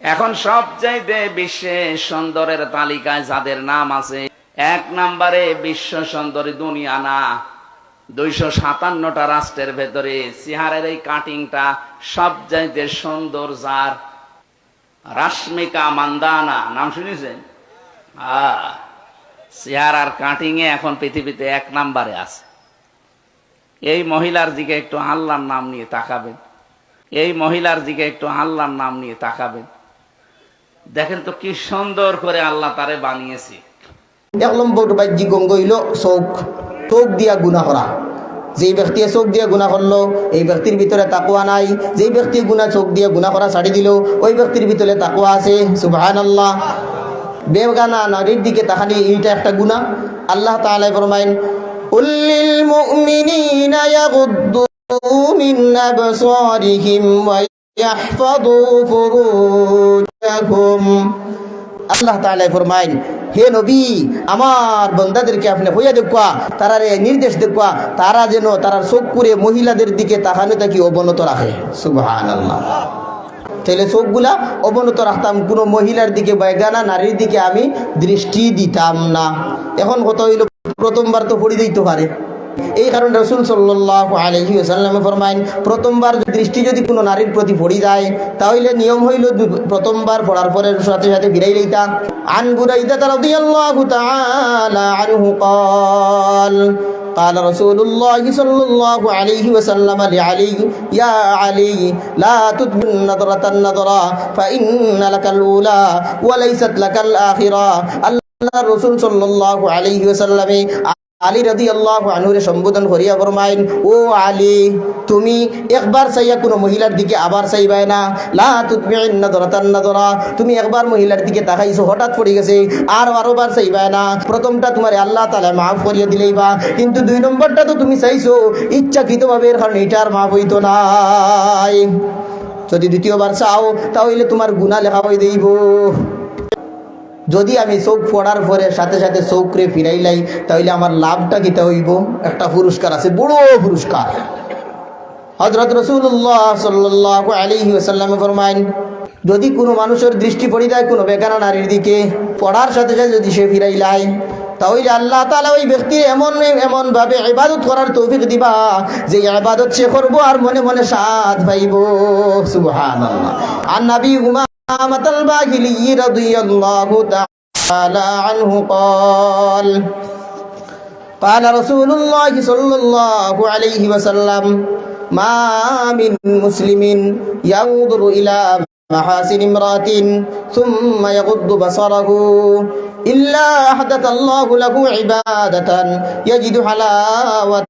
এখন সবচাইতে বিশ্বে সুন্দরের তালিকায় যাদের নাম আছে, এক নম্বরে বিশ্ব সুন্দরী দুনিয়া না, দুইশো সাতান্নটা রাষ্ট্রের ভেতরে সিহারের এই কাটিংটা সবচাইতে সুন্দর যার। রাশ্মিকা মান্দানা, নাম শুনেছেন? আহ চেহারার কাটিং এ এখন পৃথিবীতে এক নাম্বারে আছে। এই মহিলার দিকে একটু আল্লাহর নাম নিয়ে তাকাবেন। এই মহিলার দিকে একটু আল্লাহর নাম নিয়ে তাকাবেন। দেখেন তো কি সুন্দর করে আল্লাহ তারে বানিয়েছে। এক নম্বর বাহ্যিক অঙ্গ হইল চোখ। চোখ দিয়া গুণা করা। যেই ব্যক্তিয়ে চোখ দিয়ে গুণা করল, এই ব্যক্তির ভিতরে তাকুয়া নাই। যেই ব্যক্তি গুণা চোখ দিয়ে গুণা করা ছাড়ি দিল, ওই ব্যক্তির ভিতরে তাকুয়া আছে। সুবহান আল্লাহ বেগানা নারীর দিকে তাহানি এইটা একটা গুণা আল্লাহ তাআলা ফরমাইন উল্লিল মুমিনিনা ইয়াগুদ্দু মিন আবসারিহিম ওয়া ইয়াহফাযু ফুরুজাহুম আল্লাহ তাআলা ফরমাইন, হে নবী, আমার বন্দাদেরকে আপনি হইয়া দেখুয়া, তারারে নির্দেশ দেখুয়া, তারা যেন তারার চোখ করে মহিলাদের দিকে তাকানো তাকে অবনত রাখে। সুবহান আল্লাহ তাহলে চোখগুলা অবনত রাখতাম, কোনো মহিলার দিকে বেগানা নারীর দিকে আমি দৃষ্টি দিতাম না। এখন কত হইল, প্রথমবার তো পড়ি দিতে পারে। এই কারণে রসুল সাল্লাহ আলহি আসাল্লামে ফরমাইন প্রথমবার দৃষ্টি যদি কোনো নারীর প্রতি পড়ি যায় তাহলে নিয়ম হইল দু- প্রথমবার পড়ার পরে সাথে সাথে ফিরাই লইতা আন বুরাইদা রাদিয়াল্লাহু তাআলা আনহু قال قال رسول الله صلى الله عليه وسلم لعلي يا علي لا تتبع النظرة النظرة فإن لك الأولى وليست لك الآخرة আল্লাহ রসুল সাল্লাল্লাহু আলাইহি ওয়াসাল্লামে আলী রাদি আল্লাহ আনুরে সম্বোধন করিয়া ফরমাইন, ও আলী, তুমি একবার চাইয়া কোনো মহিলার দিকে আবার চাইবাই না। লা তুতমিন নাদরাতান নাদরা, তুমি একবার মহিলার দিকে তাকাইছো, হঠাৎ পড়ে গেছে, আর বারোবার চাইবাই না। প্রথমটা তোমার আল্লাহ তাআলা মাফ করিয়া দিলেই বা কিন্তু দুই নম্বরটা তো তুমি চাইছো, ইচ্ছাকৃতভাবে এর কারণে এটার মাফ হইতো নাই। যদি দ্বিতীয়বার চাও, তাহলে তোমার গুনাহ লেখা হয়ে দেইব যদি আমি চোখ পড়ার পরে সাথে সাথে চোখরে ফিরাইলাই তাহলে আমার লাভটা কিতা হইব? একটা পুরস্কার আছে, বড় পুরস্কার। হজরত রসুল্লাহ সাল্লাহ আলিহি ওসাল্লামে ফরমাইন যদি কোনো মানুষের দৃষ্টি পড়ি যায় কোনো বেকানা নারীর দিকে, পড়ার সাথে সাথে যদি সে ফিরাই ফিরাইলাই তাহলে আল্লাহ তালা ওই ব্যক্তির এমন এমন ভাবে ইবাদত করার তৌফিক দিবা, যে ইবাদত সে করব আর মনে মনে সাথ পাইব। সুবহানাল্লাহ। আর নবী أمة الباهلي رضي الله تعالى عنه قال قال رسول الله صلى الله عليه وسلم ما من مسلم ينظر إلى محاسن امرأة ثم يغض بصره إلا أحدث الله له عبادة يجد حلاوة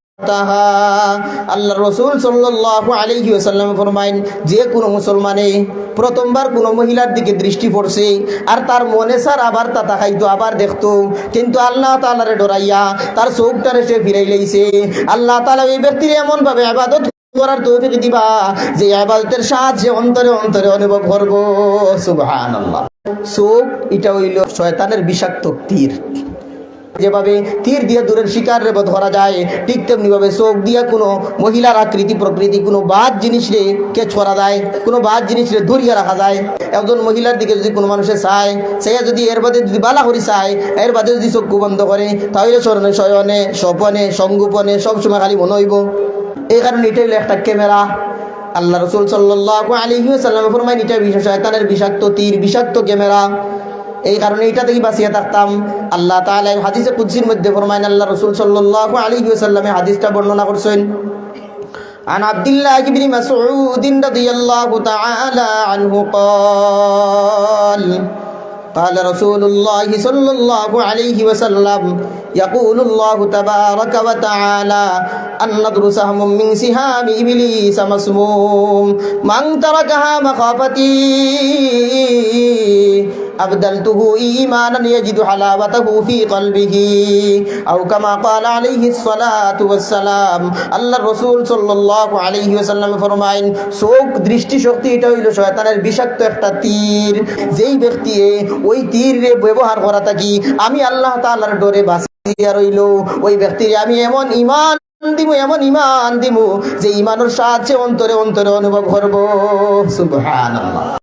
আল্লাহ রসুল সাল্লাহ আলহি আসাল্লাম ফরমাইন, যে কোনো মুসলমানে প্রথমবার কোনো মহিলার দিকে দৃষ্টি পড়ছে আর তার মনে স্যার আবার তা তাকাইতো, আবার দেখতো। কিন্তু আল্লাহ তালারে ডরাইয়া তার চোখটারে সে ফিরাই লইছে। আল্লাহ তালা এই ব্যক্তির এমন ভাবে আবাদত করার তৌফিক দিবা যে আবাদতের সাহায্যে অন্তরে অন্তরে অনুভব করব। সুবহানাল্লাহ। চোখ, এটা হইল শয়তানের বিষাক্ত তীর। যেভাবে তীর দিয়ে দূরের শিকার ধরা যায়, ঠিক তেমনিভাবে চোখ দিয়ে কোনো মহিলার আকৃতি, প্রকৃতি, কোনো বাদ জিনিস রে কে ছড়া যায় কোনো বাদ জিনিস রে ধরিয়ে রাখা যায়। একজন মহিলার দিকে যদি কোনো মানুষে চায়, সে যদি এর বাদে যদি বালা করি চায়, এর বাদে যদি চক্ষু বন্ধ করে, তাহলে স্মরণে, শয়নে, স্বপনে, সংগোপনে সবসময় খালি মনে হইব। এই কারণে এটা হইল একটা ক্যামেরা। আল্লাহ রসুল সাল্লাহ আলী সাল্লাম ফরমাইন এটা বিশেষ শয়তানের বিষাক্ত তীর, বিষাক্ত ক্যামেরা। এই কারণে এটা থেকে বাঁচিয়ে থাকতাম আল্লাহ তাআলা এই হাদিসে কুদসির মধ্যে ফরমাইন আল্লাহ রাসূল সাল্লাল্লাহু আলাইহি ওয়াসাল্লামে হাদিসটা বর্ণনা করছেন عن عبد الله بن مسعود رضي الله تعالى عنه قال قال رسول الله صلى الله عليه وسلم يقول الله تبارك وتعالى النضر سهم من سهام إبليس مسموم من تركها مخافتي أبدلته إيمانا يجد حلاوته في قلبه أو كما قال عليه الصلاة والسلام আল্লাহ রসুল সাল্লাহ আলহি আসাল্লাম ফরমাইন চোখ দৃষ্টি শক্তি এটা হইল শয়তানের বিষাক্ত একটা তীর যেই ব্যক্তি ওই তীর রে ব্যবহার করা থাকি আমি আল্লাহ তাআলার ডরে বাঁচিয়া রইল ওই ব্যক্তির আমি এমন ইমান দিমু এমন ইমান দিমু যে ইমানের সাহায্যে অন্তরে অন্তরে অনুভব করব।